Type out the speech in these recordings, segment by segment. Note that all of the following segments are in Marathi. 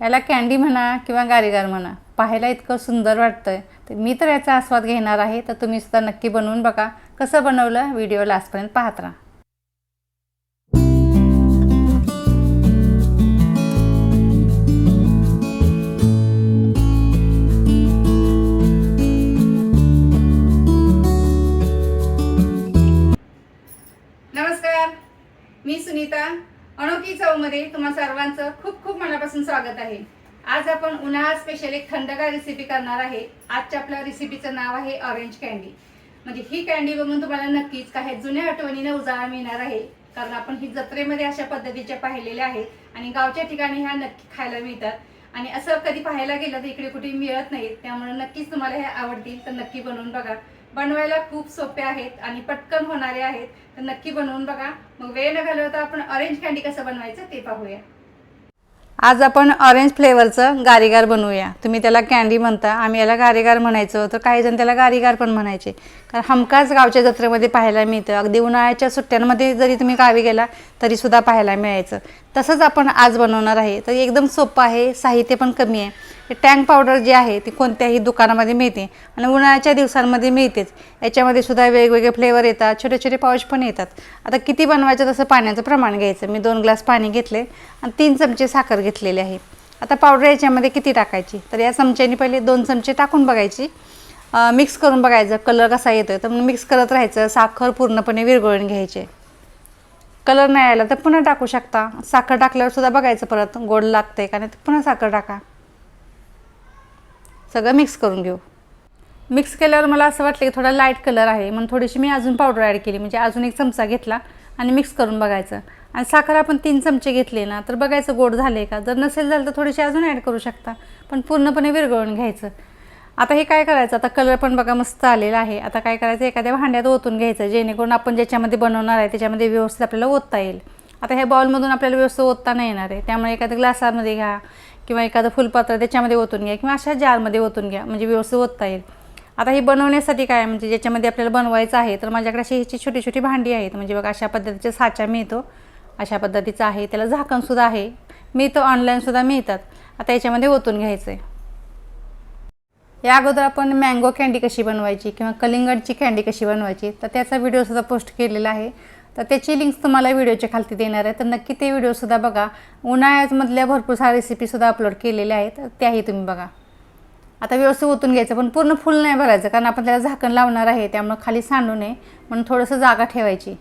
याला कॅन्डी म्हणा किंवा गारीगार म्हणा पाहायला इतकं सुंदर वाटतं आहे तर मी तर याचा आस्वाद घेणार आहे तर तुम्ही सुद्धा नक्की बनवून बघा. कसं बनवलं? व्हिडिओ लास्टपर्यंत पाहत राहा. नमस्कार मी सुनीता. अनोखी चवमध्ये तुम्हा सर्वांचं खूप खूप मनापासून स्वागत आहे. आज आपण उन्हाळा स्पेशल एक थंडगार रेसिपी करणार आहे. आजच्या आपल्या रेसिपीचं नाव आहे ऑरेंज कँडी म्हणजे ही कँडी बघून तुम्हाला नक्कीच काही जुन्या आठवणीने उजाळा मिळणार आहे. कारण आपण ही जत्रेमध्ये अशा पद्धतीच्या पाहिलेल्या आहेत आणि गावच्या ठिकाणी ह्या नक्की खायला मिळतात. आणि असं कधी पाहायला गेलं तर इकडे कुठे मिळत नाहीत. त्यामुळे नक्कीच तुम्हाला हे आवडतील तर नक्की बनवून बघा. बनवायला खूप सोपे आहेत आणि पटकन होणारे आहेत. तर नक्की बनवून बघा. मग वेळ न घालवता आपण ऑरेंज कॅन्डी कसं बनवायचं ते पाहूया. आज आपण ऑरेंज फ्लेवरचं गारीगार बनवूया. तुम्ही त्याला कॅन्डी म्हणता. आम्ही याला गारीगार म्हणायचो. तर काही जण त्याला गारीगार पण म्हणायचे. कारण हमखास गावच्या जत्रेमध्ये पाहायला मिळतं. अगदी उन्हाळ्याच्या सुट्ट्यांमध्ये जरी तुम्ही गावी गेला तरी सुद्धा पाहायला मिळायचं. तसंच आपण आज बनवणार आहे. तर एकदम सोपं आहे साहित्य पण कमी आहे. हे टँक पावडर जी आहे ती कोणत्याही दुकानामध्ये मिळते आणि उन्हाळ्याच्या दिवसांमध्ये मिळतेच. याच्यामध्ये सुद्धा वेगवेगळे फ्लेवर येतात छोटे छोटे पाऊच पण येतात. आता किती बनवायचं तसं पाण्याचं प्रमाण घ्यायचं. मी दोन ग्लास पाणी घेतले आणि तीन चमचे साखर घेतलेले आहे. आता पावडर याच्यामध्ये किती टाकायची? तर या चमच्याने पहिले दोन चमचे टाकून बघायची. मिक्स करून बघायचं कलर कसा येतो तर मग मिक्स करत राहायचं साखर पूर्णपणे विरघळून घ्यायचे. कलर नाही आला तर पुन्हा टाकू शकता. साखर टाकल्यावर सुद्धा बघायचं परत. गोड लागते का नाही तर पुन्हा साखर टाका. सगळं मिक्स करून घेऊ. मिक्स केल्यावर मला असं वाटलं की थोडा लाइट कलर आहे. म्हणून थोडीशी मी अजून पावडर ॲड केली. म्हणजे अजून एक चमचा घेतला आणि मिक्स करून बघायचं. आणि साखर आपण तीन चमचे घेतले ना तर बघायचं गोड झाले का? जर नसेल झालं तर थोडीशी अजून ॲड करू शकता. पण पूर्णपणे विरघळून घ्यायचं. आता हे काय करायचं? आता कलर पण बघा मस्त आलेला आहे. आता काय करायचं? एखाद्या भांड्यात ओतून घ्यायचं जेणेकरून आपण ज्याच्यामध्ये बनवणार आहे त्याच्यामध्ये व्यवस्थित आपल्याला ओतता येईल. आता हे बाउलमधून आपल्याला व्यवस्थित ओतता नाही येणार आहे. त्यामुळे एखाद्या ग्लासामध्ये घ्या किंवा एखादं फुलपात्र त्याच्यामध्ये ओतून घ्या किंवा अशा जारमध्ये ओतून घ्या म्हणजे व्यवस्थित ओतता येईल. आता हे बनवण्यासाठी काय? म्हणजे ज्याच्यामध्ये आपल्याला बनवायचं आहे तर माझ्याकडे अशी ह्याची छोटी छोटी भांडी आहेत. म्हणजे बघा अशा पद्धतीचे साचा मिळतो. अशा पद्धतीचं आहे. त्याला झाकणसुद्धा आहे. मिळतं ऑनलाईनसुद्धा मिळतात. आता याच्यामध्ये ओतून घ्यायचं आहे या अगोदर आपण मँगो कँडी कशी बनवायची किंवा कलिंगडची कँडी कशी बनवायची तर त्याचा व्हिडिओसुद्धा पोस्ट केलेला आहे. तर त्याची लिंक्स तुम्हाला व्हिडिओच्या खालती देणार आहे. तर नक्की ते व्हिडिओसुद्धा बघा. उन्हाळ्यामधल्या भरपूर साऱ्या रेसिपीसुद्धा अपलोड केलेल्या आहेत. त्याही तुम्ही बघा. आता व्यवस्थित ओतून घ्यायचं. पण पूर्ण फुल नाही भरायचं कारण आपण त्याला झाकण लावणार आहे. त्यामुळं खाली सांडू नये. म्हणून थोडंसं जागा ठेवायची.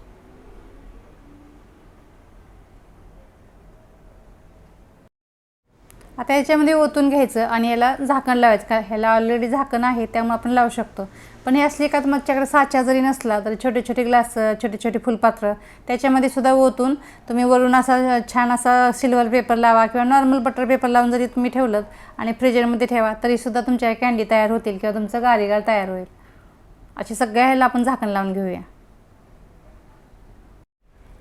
आता याच्यामध्ये ओतून घ्यायचं आणि याला झाकण लावायचं का ह्याला ऑलरेडी झाकण आहे त्यामुळे आपण लावू शकतो. पण हे असली का तुमच्याकडे साचा जरी नसला तर छोटे छोटे ग्लास छोटे छोटे फुलपात्र त्याच्यामध्ये सुद्धा ओतून तुम्ही वरून असा छान असा सिल्वर पेपर लावा किंवा नॉर्मल बटर पेपर लावून जरी तुम्ही ठेवलं आणि फ्रीजरमध्ये ठेवा तरीसुद्धा तुमच्या कँडी तयार होतील किंवा तुमचं गारीगार तयार होईल. अशी सगळ्या ह्याला आपण झाकण लावून घेऊया.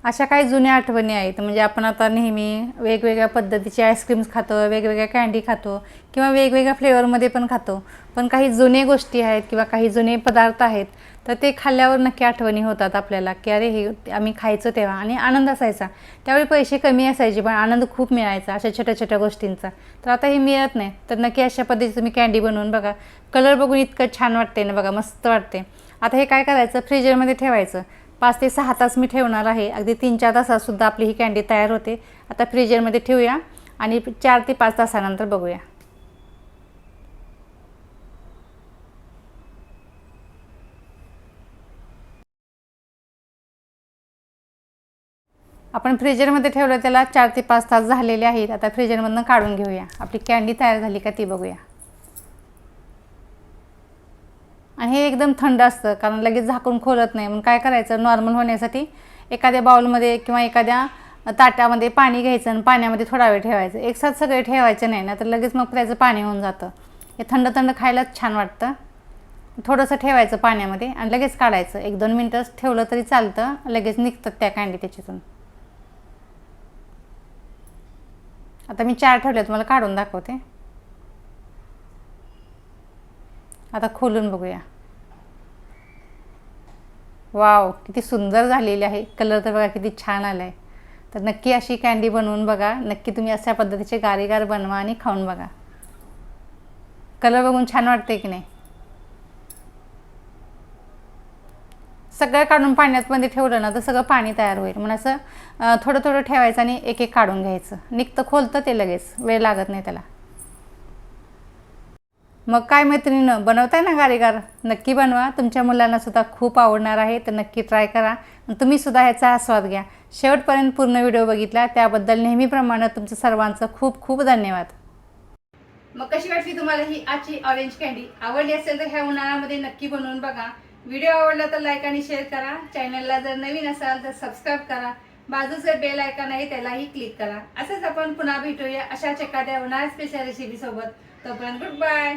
अशा काही जुन्या आठवणी आहेत. म्हणजे आपण आता नेहमी वेगवेगळ्या पद्धतीचे आईस्क्रीम्स खातो वेगवेगळ्या कँडी खातो किंवा वेगवेगळ्या फ्लेवरमध्ये पण खातो. पण काही जुने गोष्टी आहेत किंवा काही जुने पदार्थ आहेत तर ते खाल्ल्यावर नक्की आठवणी होतात आपल्याला की अरे हे आम्ही खायचो तेव्हा आणि आनंद असायचा. त्यावेळी पैसे कमी असायचे पण आनंद खूप मिळायचा अशा छोट्या छोट्या गोष्टींचा. तर आता हे मिळत नाही. तर नक्की अशा पद्धतीचं तुम्ही कँडी बनवून बघा. कलर बघून इतकं छान वाटते ना बघा मस्त वाटते आता हे काय करायचं? फ्रीजरमध्ये ठेवायचं. पाच ते सहा तास मी ठेवणार आहे. अगदी तीन चार तासातसुद्धा आपली ही कँडी तयार होते. आता फ्रीजरमध्ये ठेवूया आणि चार ते पाच तासानंतर बघूया. आपण फ्रीजरमध्ये ठेवलं त्याला चार ते पाच तास झालेले आहेत. आता फ्रीजरमधनं काढून घेऊया. आपली कँडी तयार झाली का ती बघूया. आणि हे एकदम थंड असतं कारण लगेच झाकून खोलत नाही. म्हणून काय करायचं नॉर्मल होण्यासाठी एखाद्या बाउलमध्ये किंवा एखाद्या ताट्यामध्ये पाणी घ्यायचं आणि पाण्यामध्ये थोडा वेळ ठेवायचं. एकसाथ सगळे ठेवायचं नाही ना तर लगेच मग त्याचं पाणी होऊन जातं. हे थंड थंड खायलाच छान वाटतं. थोडंसं ठेवायचं पाण्यामध्ये आणि लगेच काढायचं. एक दोन मिनटं ठेवलं तरी चालतं लगेच निघतात त्या कँडी त्याच्यातून. आता मी चार ठेवले तुम्हाला काढून दाखवते. आता खोलून बघूया. वाव किती सुंदर झालेली आहे. कलर तर बघा किती छान आला आहे तर नक्की अशी कॅन्डी बनवून बघा. नक्की तुम्ही अशा पद्धतीचे गारीगार बनवा आणि खाऊन बघा. कलर बघून छान वाटते की नाही? सगळं काढून पाण्यात मध्ये ठेवलं ना तर सगळं पाणी तयार होईल. म्हणून असं थोडं थोडं ठेवायचं आणि एक एक काढून घ्यायचं. निघतं खोलतं ते लगेच. वेळ लागत नाही त्याला. मग काय मैत्रिणीनं बनवताय ना गारेगार नक्की बनवा. तुमच्या मुलांना सुद्धा खूप आवडणार आहे. तर नक्की ट्राय करा. आणि तुम्ही सुद्धा ह्याचा आस्वाद घ्या. शेवटपर्यंत पूर्ण व्हिडिओ बघितला. त्याबद्दल नेहमीप्रमाणे तुमचं सर्वांचं खूप खूप धन्यवाद. मग कशी वाटली तुम्हाला ही आजची ऑरेंज कँडी आवडली असेल तर ह्या उन्हाळ्यामध्ये नक्की बनवून बघा. व्हिडिओ आवडला तर लाईक आणि शेअर करा. चॅनलला जर नवीन असाल तर सबस्क्राईब करा. बाजूचं बेल आयकॉन आहे त्यालाही क्लिक करा. असंच आपण पुन्हा भेटूया अशाच एखाद्या उन्हाळ्या स्पेशल रेसिपी सोबत. तोपर्यंत गुड बाय